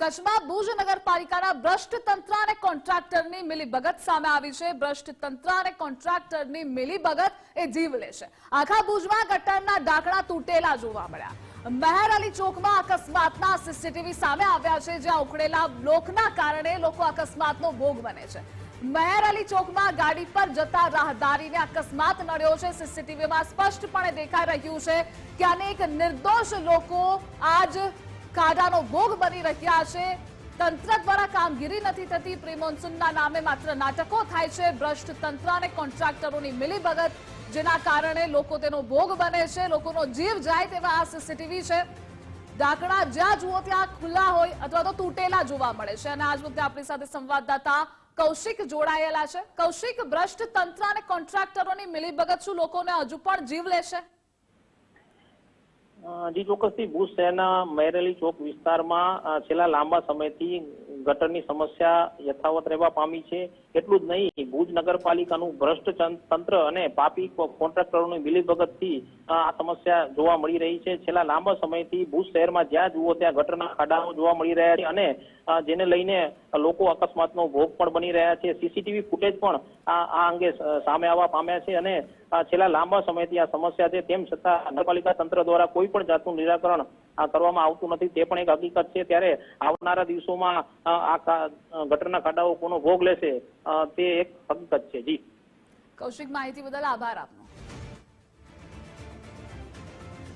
કચ્છમાં ભુજ નગરપાલિકાના ભ્રષ્ટ તંત્ર અને કોન્ટ્રાક્ટરની મિલીભગત સામે આવી છે. ભ્રષ્ટ તંત્ર અને કોન્ટ્રાક્ટરની મિલીભગત એ જીવ લે છે. આખા ભુજમાં ગટરના ઢાંકણા તૂટેલા જોવા મળ્યા. મહેર અલી ચોકમાં અકસ્માતના સીસીટીવી સામે આવ્યા છે, જ્યાં ઉખડેલા બ્લોકના કારણે લોકો અકસ્માતનો ભોગ બને છે. મહેર અલી ચોકમાં ગાડી પર જતા રાહદારીને અકસ્માત નડ્યો છે. સીસીટીવીમાં સ્પષ્ટપણે દેખાઈ રહ્યું છે કે અનેક નિર્દોષ લોકો આજ કાઢાનો ભોગ બની રહ્યા છે. તંત્ર દ્વારા કામગીરી નથી થતી. પ્રી મોન્સૂનના નામે માત્ર નાટકો થાય છે. ભ્રષ્ટ તંત્ર અને કોન્ટ્રાક્ટરોની મિલીભગત, જેના કારણે લોકો તેનો ભોગ બને છે. લોકોનો જીવ જાય તેવા આ સીસીટીવી છે. ઢાંકણા જ્યાં જુઓ ત્યાં ખુલ્લા હોય અથવા તો તૂટેલા જોવા મળે છે. અને આજ મુદ્દે આપણી સાથે સંવાદદાતા કૌશિક જોડાયેલા છે. કૌશિક ભ્રષ્ટ તંત્ર અને કોન્ટ્રાક્ટરોની મિલીભગત શું લોકોને હજુ પણ જીવ લેશે? જી, ચોક્કસથી ભુજ શહેરના મહેરેલી ચોક વિસ્તારમાં છેલ્લા લાંબા સમયથી ગટરની સમસ્યા યથાવત રહેવા પામી છે. એટલું જ નહીં, ભુજ નગરપાલિકાનું ભ્રષ્ટ તંત્ર અને પાપી કોન્ટ્રાક્ટરોની મિલીભગતથી આ સમસ્યા જોવા મળી રહી છે. છેલ્લા લાંબા સમયથી ભુજ શહેરમાં જ્યાં જુઓ ત્યાં ગટરના ખાડાઓ જોવા મળી રહ્યા છે અને જેને લઈને લોકો અકસ્માતનો ભોગ પણ બની રહ્યા છે. સીસીટીવી ફૂટેજ પણ આ અંગે સામે આવવા પામ્યા છે અને છેલ્લા લાંબા સમયથી આ સમસ્યા છે. તેમ છતાં નગરપાલિકા તંત્ર દ્વારા કોઈ પણ જાતનું નિરાકરણ કરવામાં આવતું નથી. તે પણ એક હકીકત છે. ત્યારે આવનારા દિવસોમાં આ ગટરના ખાડાઓ કોનો ભોગ લેશે તે એક હકીકત છે. જી. કૌશિક, માહિતી બદલ આભાર આપનો.